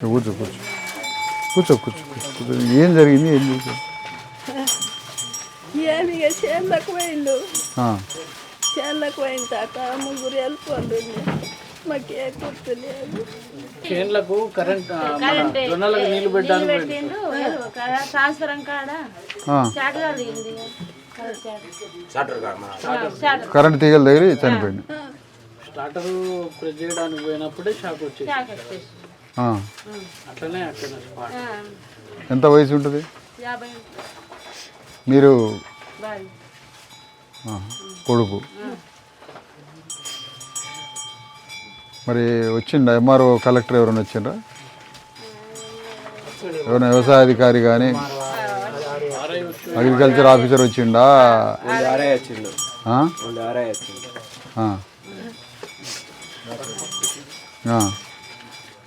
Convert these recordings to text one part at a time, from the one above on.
కూర్చో కూర్చో. కూర్చో కూర్చో కూర్చో కూర్చో. ఏం జరిగింది ఏం చేశారు ఏమి ఇక చేనులకు పోయిండు. ఆ, చేనులకు పోయిన తర్వాత ముగ్గురు వెళ్ళిపోతుంది మాకే గుర్తులేదు చేన్లకు కరెంట్ జొన్నలకు నీళ్ళు పెట్టడానికి కాడ కరెంట్ తీగల దగ్గర చనిపోయింది స్టార్టర్ ప్రెస్ చేయడానికి పోయినప్పుడే షాక్ వచ్చేసి ఎంత వయసు ఉంటుంది? మీరు? కొడుకు. మరి వచ్చిండ? ఎంఆర్ఓ కలెక్టర్ ఎవరైనా వచ్చిండ్రా? ఎవరైనా వ్యవసాయ అధికారి కానీ అగ్రికల్చర్ ఆఫీసర్ వచ్చిండా? వచ్చిండు.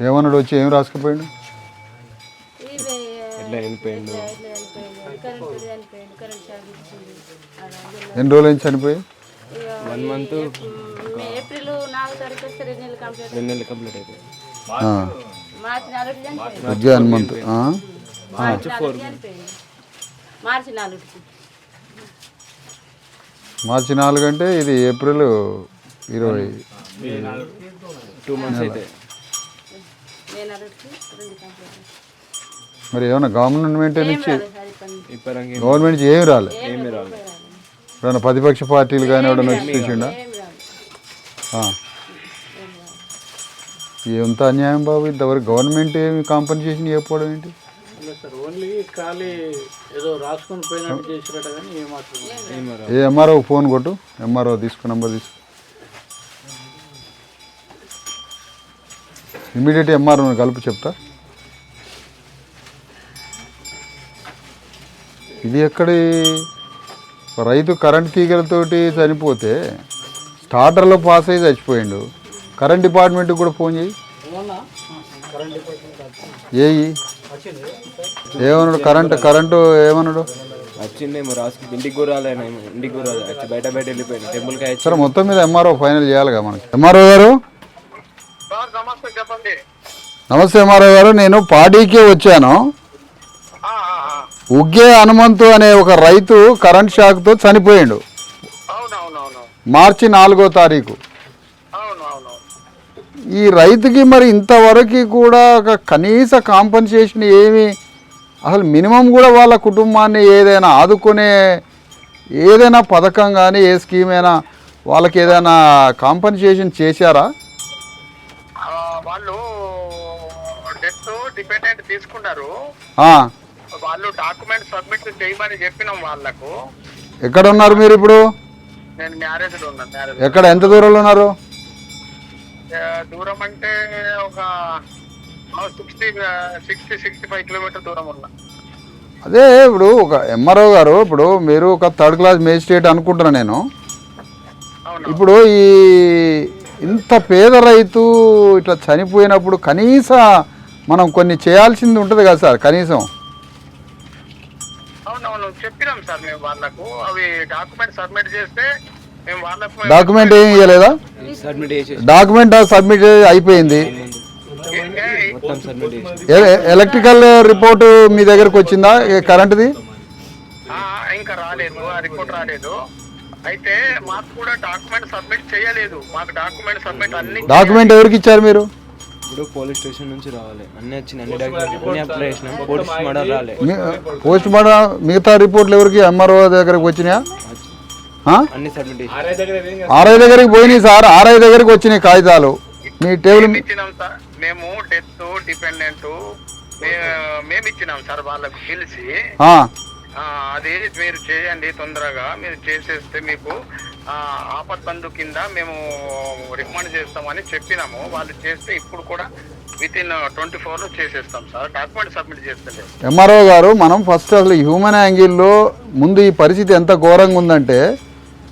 ఏమన్నాడు వచ్చి? ఏం రాసుకుపోయిండు? ఎన్ని రోజుల నుంచి చనిపోయి? వన్ మంత్ మే- ఏప్రిల్ నాలుగు తారీఖు వస్తే రెండు నెలలు కంప్లీట్ రెండు నెలలు కంప్లీట్ అయిపోయింది. ఆ. మార్చి నాలుగు చనిపోయింది. విద్యా హనుమంత్ మార్చి నాలుగు అంటే ఇది ఏప్రిల్ ఇరవై టూ మంత్స్ అయితే మే నాలుగుకి రెండు కంప్లీట్ మరి ఏమైనా గవర్నమెంట్ నుంచి. గవర్నమెంట్ నుంచి ఏమి రాలే. ఏమీ రాలేదు ఏమైనా ప్రతిపక్ష పార్టీలు కానీ ఎవరైనా వచ్చి చూసిండా. ఎంత అన్యాయం బాబు ఇంతవరకు గవర్నమెంట్ ఏమి కాంపన్సేషన్ చెప్పడం ఏంటి? ఏ ఎంఆర్ఓ ఫోన్ కొట్టు ఎంఆర్ఓ తీసుకు నంబర్ తీసుకో. ఇమీడియట్ ఎంఆర్ఓ కలుపు చెప్తా. ఇది ఎక్కడి? రైతు కరెంట్ తీగలతోటి చనిపోతే స్టార్టర్లో పాస్ అయ్యి చచ్చిపోయిండు. కరెంట్ డిపార్ట్మెంట్కి కూడా ఫోన్ చేయి. ఏయి. ఏమన్నాడు? కరెంట్ కరెంటు ఏమన్నాడు? రాసుకు. ఇంటికి కూడా రాలేను ఇంటికి కూడా రాలేదు. వచ్చి బయట బయట వెళ్ళిపోయింది టెంపుల్కి వచ్చి. సరే మొత్తం మీద ఎంఆర్ఓ ఫైనల్ చేయాలిగా మనకి. ఎంఆర్ఓ గారు నమస్తే ఎంఆర్ఓ గారు నేను పాడీకే వచ్చాను. ఉగ్గే హనుమంతు అనే ఒక రైతు కరెంట్ షాక్తో చనిపోయిండు. మార్చి నాలుగో తారీఖు. ఈ రైతుకి మరి ఇంతవరకు కూడా ఒక కనీస కాంపన్సేషన్ ఏమి అసలు మినిమం కూడా వాళ్ళ కుటుంబాన్ని ఏదైనా ఆదుకునే ఏదైనా పథకం కానీ ఏ స్కీమ్ అయినా వాళ్ళకి ఏదైనా కాంపన్సేషన్ చేశారా? వాళ్ళు డెత్ డిపెండెంట్ తీసుకున్నారు. వాళ్ళు డాక్యుమెంట్ సబ్మిట్ చేయమని చెప్పినాం వాళ్ళకు. ఎక్కడ ఉన్నారు మీరు ఇప్పుడు? నేను మ్యారేజ్లో ఉన్నాను మ్యారేజ్ ఎక్కడ? ఎంత దూరంలో ఉన్నారు? దూరం అంటే ఒక sixty sixty sixty five kilometre దూరం ఉన్నా. అదే ఇప్పుడు ఒక ఎంఆర్ఓ గారు ఇప్పుడు మీరు ఒక థర్డ్ క్లాస్ మేజిస్ట్రేట్ అనుకుంటున్నా నేను. ఇప్పుడు ఈ ఇంత పేద రైతు ఇట్లా చనిపోయినప్పుడు కనీస మనం కొన్ని చేయాల్సింది ఉంటుంది కదా సార్ కనీసం. అవునవును చెప్పినాం సార్ మేము వాళ్ళకు. అవి డాక్యుమెంట్ సబ్మిట్ చేస్తే మేము వాళ్ళకు డాక్యుమెంట్ ఏం ఇవ్వలేదా డాక్యుమెంట్ సబ్మిట్ అయిపోయింది. ఎలక్ట్రికల్ రిపోర్ట్ మీ దగ్గరకు వచ్చిందా? కరెంట్ది? ఆ, ఇంకా రాలేదు ఆ రిపోర్ట్ రాలేదు. అయితే మాకు కూడా డాక్యుమెంట్ సబ్మిట్ చేయలేదు. మాకు డాక్యుమెంట్ సబ్మిట్ అన్ని డాక్యుమెంట్ ఎవరికి ఇచ్చారు మీరు? ఇప్పుడు పోలీస్ స్టేషన్ నుంచి రావాలి. అన్ని వచ్చినాయి అన్ని డాక్యుమెంట్ అన్ని అప్లై చేసినాం. పోలీస్ మర్డర్ రాలే. పోస్ట్ మార్టం మిగతా రిపోర్ట్లు ఎవరికి? ఎంఆర్ఓ దగ్గరకు వచ్చినాయా? అన్ని సబ్మిట్ ఆర్ఐ దగ్గరికి పోయినాయి సార్. ఆర్ఐ దగ్గరికి వచ్చినాయి కాగితాలు. మీ టేబుల్ ఇచ్చినాం సార్. మేము డెత్ డిపెండెంట్ మేము ఇచ్చినాం సార్ వాళ్ళకు పిలిచి ఆ, అది మీరు చేయండి తొందరగా. మీరు చేసేస్తే మీకు ఆ, ఆపద్ బంధు కింద మేము రికమెండ్ చేస్తామని చెప్పినాము. వాళ్ళు చేస్తే ఇప్పుడు కూడా విత్ ఇన్ ట్వంటీ ఫోర్లో చేసేస్తాం సార్. డాక్యుమెంట్ సబ్మిట్ చేస్తలేదు. ఎంఆర్ఓ గారు మనం ఫస్ట్ అసలు హ్యూమన్ యాంగిల్లో ముందు ఈ పరిస్థితి ఎంత ఘోరంగా ఉందంటే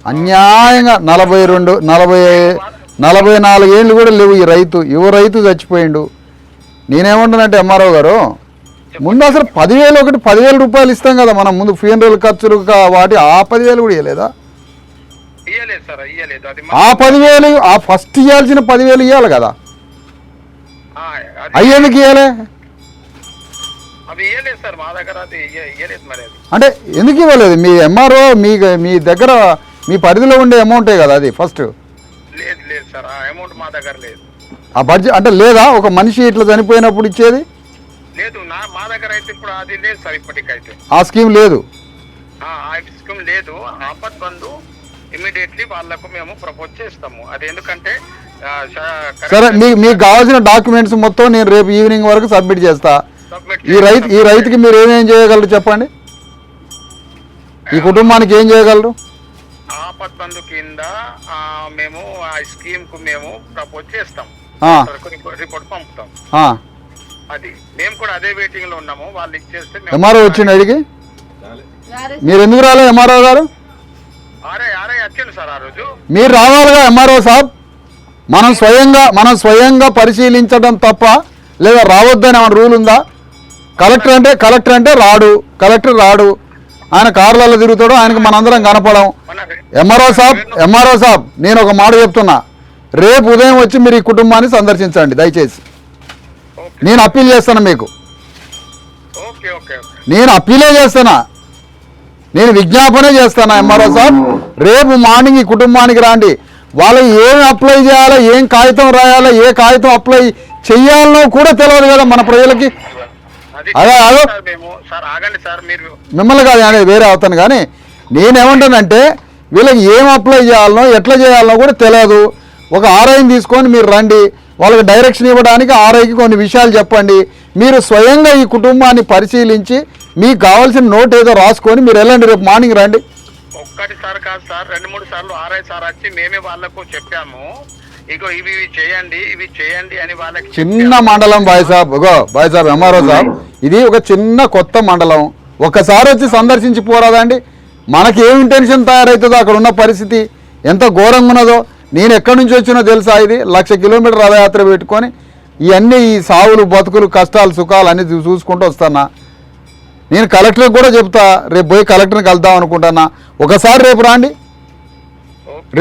అన్యాయంగా నలభై రెండు నలభై నలభై నాలుగేళ్ళు కూడా లేవు ఈ రైతు. యువ రైతు చచ్చిపోయిండు. నేనేమంటానంటే ఎంఆర్ఓ గారు ముందు అసలు పదివేలు ఒకటి పదివేల రూపాయలు ఇస్తాం కదా మనం. ముందు ఫ్యూనరల్ ఖర్చులు వాటి ఆ పదివేలు కూడా ఇవ్వలేదా ఆ పదివేలు ఆ ఫస్ట్ ఇవ్వాల్సిన పదివేలు ఇవ్వాలి కదా? అవి ఎందుకు ఇవ్వలే అంటే ఎందుకు ఇవ్వలేదు? మీ ఎంఆర్ఓ మీ మీ దగ్గర మీ పరిధిలో ఉండే అమౌంటే కదా అది ఫస్ట్ లేదు లేదు సార్ ఆ అమౌంట్ మా దగ్గర లేదు. ఆ బడ్జెట్ అంటే లేదా? ఒక మనిషి ఇట్లా చనిపోయినప్పుడు ఇచ్చేది? లేదు నా మా దగ్గర అయితే ఇప్పుడు అది లేదు సార్ ఇప్పటికైతే. ఆ స్కీమ్ లేదు? ఆ స్కీమ్ లేదు. ఆపత్ బంధు ఇమీడియట్లీ వాళ్ళకు మేము ప్రపోజ్ చేస్తాము. అది ఎందుకంటే సరే మీ మీకు కావాల్సిన డాక్యుమెంట్స్ మొత్తం నేను రేపు ఈవినింగ్ వరకు సబ్మిట్ చేస్తా. ఈ రైతు ఈ రైతుకి మీరు ఏమేం చేయగలరు చెప్పండి? ఈ కుటుంబానికి ఏం చేయగలరు? ఆపత్ బంధు కింద మేము ఆ స్కీమ్కు మేము ప్రపోజ్ చేస్తాం. రిపోర్ట్ పంపుతాం. అది. మేము కూడా అదే వెయిటింగ్లో ఉన్నాము. వాళ్ళు ఇచ్చేస్తే ఎంఆర్ఓ వచ్చిండు అడిగి? మీరు ఎందుకు రాలే ఎంఆర్ఓ గారు? ఆరే ఆరే వచ్చాను సార్ ఆ రోజు. మీరు రావాలిగా ఎంఆర్ఓ సాబ్? మనం స్వయంగా మనం స్వయంగా పరిశీలించడం తప్ప లేదా రావద్దని ఏమైనా రూల్ ఉందా? కలెక్టర్ అంటే కలెక్టర్ అంటే రాడు. కలెక్టర్ రాడు. ఆయన కార్లలో తిరుగుతాడు ఆయనకు మనందరం కనపడం. ఎంఆర్ఓ సాబ్ ఎంఆర్ఓ సాబ్ నేను ఒక మాట చెప్తున్నా. రేపు ఉదయం వచ్చి మీరు ఈ కుటుంబాన్ని సందర్శించండి దయచేసి. నేను అప్పీల్ చేస్తాను మీకు. నేను అప్పీలే చేస్తున్నా నేను విజ్ఞాపనే చేస్తాను ఎంఆర్ఓ సాబ్? రేపు మార్నింగ్ ఈ కుటుంబానికి రాండి. వాళ్ళకి ఏం అప్లై చేయాలో ఏం కాగితం రాయాలో ఏ కాగితం అప్లై చెయ్యాలనో కూడా తెలియదు కదా మన ప్రజలకి. అది అదే. సార్ సార్ సార్ మిమ్మల్ని కాదు అనేది వేరే అవుతాను కానీ నేనేమంటానంటే వీళ్ళకి ఏం అప్లై చేయాలనో ఎట్లా చేయాలనో కూడా తెలియదు ఒక ఆర్ఐని తీసుకొని మీరు రండి. వాళ్ళకి డైరెక్షన్ ఇవ్వడానికి ఆర్ఐకి కొన్ని విషయాలు చెప్పండి. మీరు స్వయంగా ఈ కుటుంబాన్ని పరిశీలించి మీకు కావాల్సిన నోట్ ఏదో రాసుకొని మీరు వెళ్ళండి రేపు మార్నింగ్ రండి. ఒక్కటి సార్ కాదు సార్ రెండు మూడు సార్లు ఆర్ఐ సార్ వచ్చి మేమే వాళ్ళకు చెప్పాము. ఇగో ఇవి ఇవి చేయండి ఇవి చేయండి అని వాళ్ళకి చిన్న మండలం బాయ్ సాబ్ గో బాయ్ సాబ్ ఎంఆర్ఓ సాబ్ ఇది ఒక చిన్న కొత్త మండలం. ఒక్కసారి వచ్చి సందర్శించి పోరాదండి. మనకి ఏం ఇంటెన్షన్ తయారవుతుందో అక్కడ ఉన్న పరిస్థితి ఎంత ఘోరంగా ఉన్నదో నేను ఎక్కడి నుంచి వచ్చినో తెలుసా ఇది? లక్ష కిలోమీటర్ రథయాత్ర పెట్టుకొని ఇవన్నీ ఈ సావులు బతుకులు కష్టాలు సుఖాలు అన్నీ చూసుకుంటూ వస్తానా? నేను కలెక్టర్కి కూడా చెప్తా రేపు పోయి కలెక్టర్ని కలుద్దాం అనుకుంటున్నా ఒకసారి రేపు రాండి.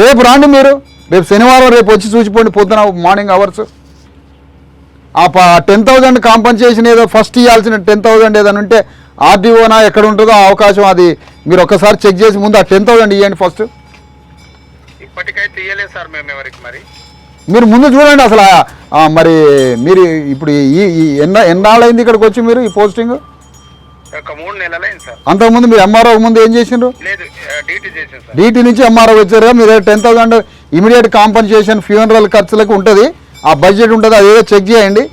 రేపు రాండి మీరు. రేపు శనివారం రేపు వచ్చి చూసిపోండి పొద్దున మార్నింగ్ అవర్స్ ఆ టెన్ థౌజండ్ కాంపన్సేషన్ ఏదో ఫస్ట్ ఇవ్వాల్సిన టెన్ థౌజండ్ ఏదైనా ఉంటే ఆర్డీఓనా ఎక్కడ ఉంటుందో అవకాశం అది. మీరు ఒకసారి చెక్ చేసి ముందు ఆ టెన్ థౌజండ్ ఇవ్వండి ఫస్ట్ ఇప్పటికైతే ఇయ్యలేదు సార్ మేము ఎవరికి మరి. మీరు ముందు చూడండి అసలు మరి మీరు ఇప్పుడు ఈ ఎన్న ఎన్నాళ్ళైంది ఇక్కడికి వచ్చి మీరు ఈ పోస్టింగ్? ఒక మూడు నెలలైంది సార్. అంతకుముందు మీరు ఎంఆర్ఓ ముందు ఏం చేసిండ్రు? లేదు డ్యూటీ చేసాను సార్. డీటీ నుంచి ఎంఆర్ఓ వచ్చారు? మీరు ten thousand immediate compensation funeral ఖర్చులకు ఉంటుంది. ఆ బడ్జెట్ ఉంటుంది అదేదో చెక్ చేయండి.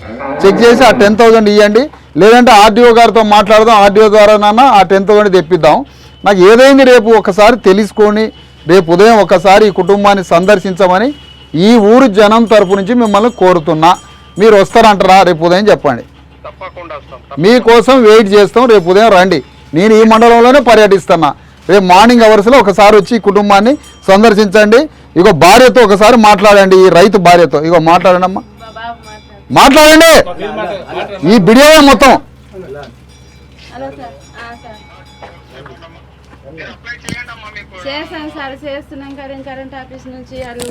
చెక్ చేసి ఆ టెన్ థౌసండ్ ఇవ్వండి లేదంటే ఆర్డీఓ గారితో మాట్లాడదాం. ఆర్డీఓ ద్వారానన్నా ఆ టెన్ థౌసండ్ తెప్పిద్దాం. నాకు ఏదైంది రేపు ఒకసారి తెలుసుకొని రేపు ఉదయం ఒకసారి ఈ కుటుంబాన్ని సందర్శించమని ఈ ఊరు జనం తరపు నుంచి మిమ్మల్ని కోరుతున్నా. మీరు వస్తారంటారా? రేపు ఉదయం చెప్పండి. తప్పకుండా వస్తాం. తప్ప- మీకోసం వెయిట్ చేస్తాం. రేపు ఉదయం రండి. నేను ఈ మండలంలోనే పర్యటిస్తున్నా. రేపు మార్నింగ్ అవర్స్లో ఒకసారి వచ్చి ఈ కుటుంబాన్ని సందర్శించండి. ఇగో భార్యతో ఒకసారి మాట్లాడండి. ఈ రైతు భార్యతో. ఇగో మాట్లాడండి అమ్మా మాట్లాడండి. ఈ బిడియో మొత్తం హలో సార్ ఆ, సార్ మీరు అప్లై చేయండి అమ్మా మీకు చేశాను సార్. చేస్తున్నాం కరెంట్ కరెంట్ ఆఫీస్ నుంచి. వాళ్ళు